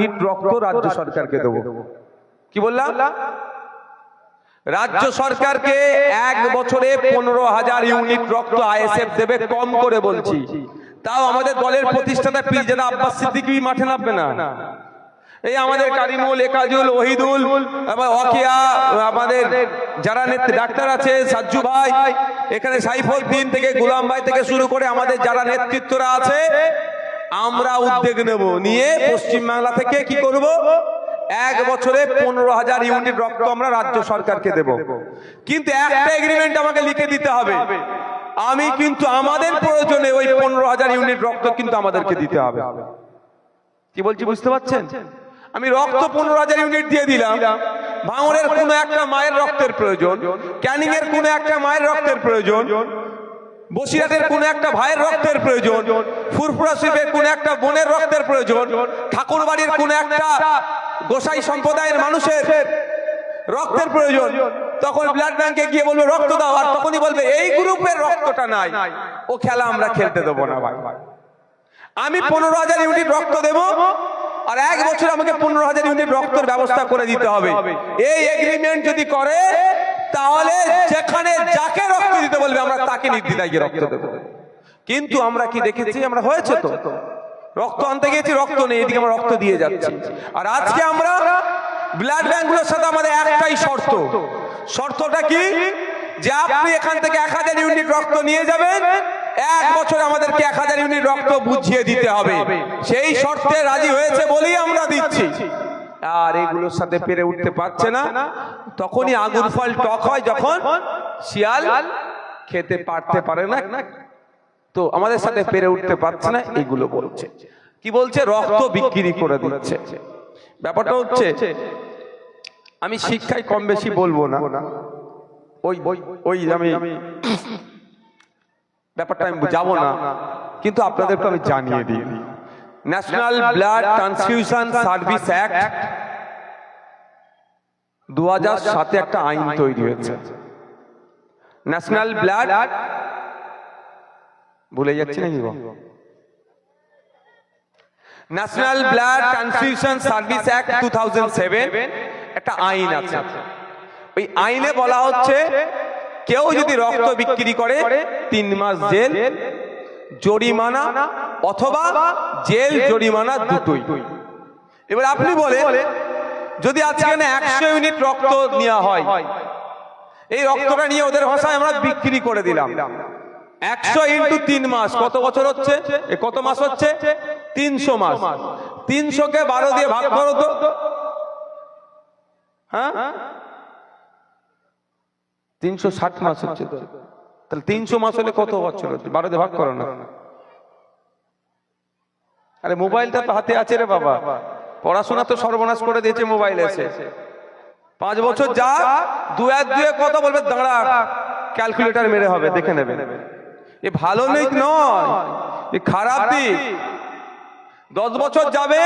Unit রক্ত রাজ্য সরকারকে দেবো। কি বললাম? রাজ্য সরকারকে এক বছরে পনেরো হাজার ইউনিট রক্ত আইএসএফ দেবে কম করে বলছি। তাও আমাদের দলের প্রতিষ্ঠাতা পীরজাদা আব্বাস সিদ্দিকী মাঠে নামবে না। এই আমাদের কারিমুল একাজুল ওহিদুল ওয়াকিয়া আমাদের যারা নেত্রী ডাক্তার আছে সাজ্জু ভাই এখানে সাইফুদ্দিন থেকে গুলাম ভাই থেকে শুরু করে আমাদের যারা নেতৃত্বরা আছে আমরা উদ্যোগ নেব। নিয়ে পশ্চিমবাংলা থেকে কি করব? এক বছরে পনেরো হাজার ইউনিট রক্ত আমরা রাজ্য সরকারকে দেব। কিন্তু একটা এগ্রিমেন্ট আমাকে লিখে দিতে হবে। আমি কিন্তু আমাদের প্রয়োজনে ওই পনেরো হাজার ইউনিট রক্ত কিন্তু আমাদেরকে দিতে হবে। কি বলছি বুঝতে পারছেন? আমি রক্ত পনেরো হাজার ইউনিট দিয়ে দিলাম। ভাঙনের কোনো একটা মায়ের রক্তের প্রয়োজন। ক্যানিং এর কোনো একটা মায়ের রক্তের প্রয়োজন। বসিরহাটের কোনো একটা ভাইয়ের রক্তের প্রয়োজন, ফুরফুরা শিল্পের কোনো একটা বোনের রক্তের প্রয়োজন, ঠাকুরবাড়ির কোনো একটা গোসাই সম্প্রদায়ের মানুষের রক্তের প্রয়োজন, তখন ব্লাড ব্যাংকে গিয়ে বলবে, রক্ত দাও। আর তখনই বলবে, এই গ্রুপের রক্তটা নাই। ও খেলা আমরা খেলতে দেবো না ভাই। আমি পনেরো হাজার ইউনিট রক্ত দেব, আর এক বছর আমাকে পনেরো হাজার ইউনিট রক্তের ব্যবস্থা করে দিতে হবে। এই এগ্রিমেন্ট যদি করে তাহলে যেখানে যাকে রক্ত দিতে বলবে আমরা তাকে নির্দ্বিধায় গিয়ে রক্ত দেবো। কিন্তু আমরা কি দেখেছি? আমরা হয়েছে তো। রক্ত আনতে গেছি রক্ত নেই এদিকে আমরা রক্ত দিয়ে যাচ্ছি। আর আজকে আমরা ব্লাড ব্যাংকগুলোর সাথে আমাদের একটাই শর্ত। শর্তটা কি? যে আপনি এখান থেকে এক হাজার ইউনিট রক্ত নিয়ে যাবেন। এক বছর আমাদেরকে এক হাজার ইউনিট রক্ত বুঝিয়ে দিতে হবে। সেই শর্তে রাজি হয়েছে বলেই আমরা দিচ্ছি। আর এগুলোর সাথে পেরে উঠতে পারছে না। তখনই আগুন ফল টক হয় যখন শিয়াল খেতে পারতে পারে না। তো আমাদের সাথে পেরে উঠতে পারছে না এগুলো বলছে। কি বলছে? রক্ত বিক্রি করে দিচ্ছে। ব্যাপারটা হচ্ছে আমি শিক্ষায় কম বেশি বলব না। ওই ওই আমি ব্যাপারটা আমি যাব না। কিন্তু আপনাদেরকে আমি জানিয়ে দিই। National blood transfusion service act দু হাজার সাতে একটা আইন তৈরি হয়েছে। ন্যাশনাল ব্লাড ভুলে যাচ্ছি নাকি national blood transfusion service act two একটা আইন আছে। ওই আইনে বলা হচ্ছে কেউ যদি রক্ত বিক্রি করে তিন মাস জেল জরিমানা অথবা জেল জরিমানা দুটোই। এবার আপনি বলে যদি আজকে একশো ইউনিট রক্ত নেওয়া হয় এই রক্তটা নিয়ে ওদের ভাষায় আমরা বিক্রি করে দিলাম। একশো ইন্টু তিন মাস কত বছর হচ্ছে? এ কত মাস হচ্ছে? তিনশো মাস। তিনশো কে বারো দিয়ে ভাগ করো তো। হ্যাঁ? তিনশো ষাট মাস হচ্ছে তাহলে তিনশো মাস হলে কত বছর হচ্ছে? বারো দিয়ে ভাগ করো না। আরে মোবাইলটা তো হাতে আছে রে বাবা। পড়াশোনা তো সর্বনাশ করে দিয়েছে মোবাইল এসে। পাঁচ বছর যা দু এক দুয়ে কত বলবে দাঁড়া ক্যালকুলেটর মেরে হবে দেখে নেবে। এ ভালো দিক নয় এ খারাপ দিক। দশ বছর যাবে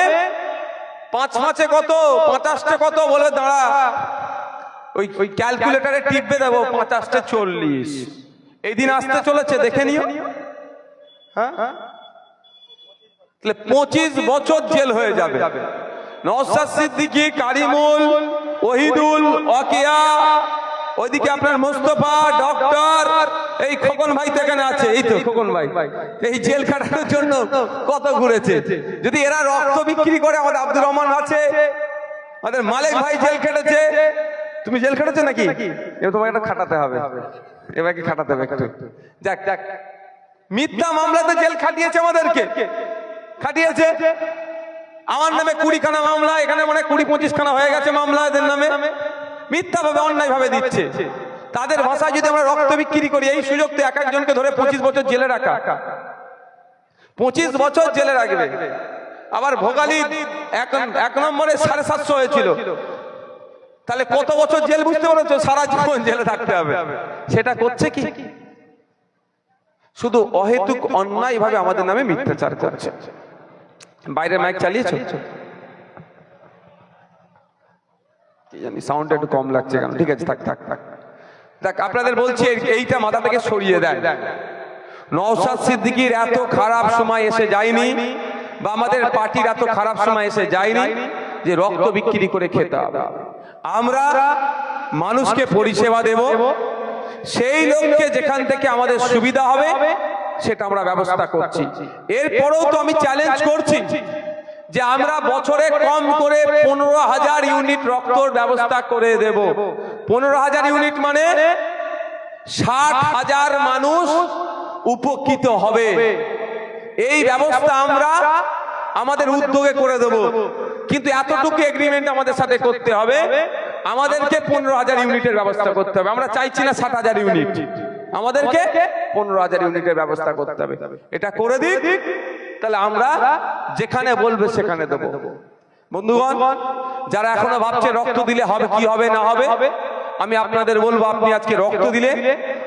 পাঁচ পাঁচে কত পঞ্চাশটা কত বলে দাঁড়া। ওই ওই ক্যালকুলেটারে টিপবে দেবো পঞ্চাশটা চল্লিশ। এই দিন আসতে চলেছে দেখে নিও। হ্যাঁ? তাহলে পঁচিশ বছর জেল হয়ে যাবে। নওসাদ সিদ্দিকী, কারিমুল, ওহিদুল অকিয়া ওইদিকে আপনার মোস্তফা, ডক্টর, এই খোকন ভাই তো এখানে আছে, এই তো খোকন ভাই। এই জেল কাটানোর জন্য কত ঘুরেছে? যদি এরা রক্ত বিক্রি করে, আমাদের আব্দুর রহমান আছে, আমাদের মালিক ভাই জেল কেটেছে তুমি জেল কেটেছো নাকি? এবার তোমাকে একটা খাটাতে হবে। এবার কি খাটাতে হবে একটু? যাক যাক। মিথ্যা মামলাতে জেল খাটিয়েছে আমাদেরকে। খাটিয়েছে। আমার নামে কুড়ি খানা মামলা এখানে মানে কুড়ি পঁচিশ খানা হয়ে গেছে মামলা এদের নামে। মিথ্যা ভাবে অন্যায় ভাবে দিচ্ছে। তাদের ভাষায় যদি আমরা রক্ত বিক্রি করি এই সুযোগ তো এক একজনকে ধরে পঁচিশ বছর জেলে রাখা। পঁচিশ বছর জেলে রাখবে। আবার ভোগালী এক এক নম্বরে সাড়ে সাতশো হয়েছিল। তাহলে কত বছর জেল বুঝতে পারছ? সারা জীবন জেলে থাকতে হবে। সেটা করছে কি? শুধু অহেতুক অন্যায় ভাবে আমাদের নামে মিথ্যাচার করছে। বাইরে মাইক চালিয়েছো? জানি সাউন্ড একটু কম লাগছে কেন? ঠিক আছে থাক থাক থাক। দেখ আপনাদের বলছি এইটা মাথা থেকে সরিয়ে দেন। নওশাদ সিদ্দিকীর এত খারাপ সময় এসে যায়নি বা আমাদের পার্টির এত খারাপ সময় এসে যায়নি যে রক্ত বিক্রি করে খেতে হবে। আমরা মানুষকে পরিষেবা দেব। সেই লোককে যেখান থেকে আমাদের সুবিধা হবে সেটা আমরা ব্যবস্থা করছি। এরপরেও তো আমি চ্যালেঞ্জ করছি যে আমরা বছরে কম করে পনেরো হাজার ইউনিট রক্তর ব্যবস্থা করে দেব। পনেরো হাজার ইউনিট মানে ষাট হাজার মানুষ উপকৃত হবে। এই ব্যবস্থা আমরা আমাদের উদ্যোগে করে দেব। কিন্তু এতটুকু এগ্রিমেন্ট আমাদের সাথে করতে হবে। আমাদেরকে পনেরো হাজার ইউনিটের ব্যবস্থা করতে হবে। আমরা চাইছি না ষাট হাজার ইউনিট। আমাদেরকে পনেরো হাজার ইউনিটের ব্যবস্থা করতে হবে। এটা করে দিই তাহলে আমরা যেখানে বলবে সেখানে দেবো। বন্ধুগণ যারা এখনও ভাবছে রক্ত দিলে হবে কি হবে না হবে আমি আপনাদের বলব আপনি আজকে রক্ত দিলে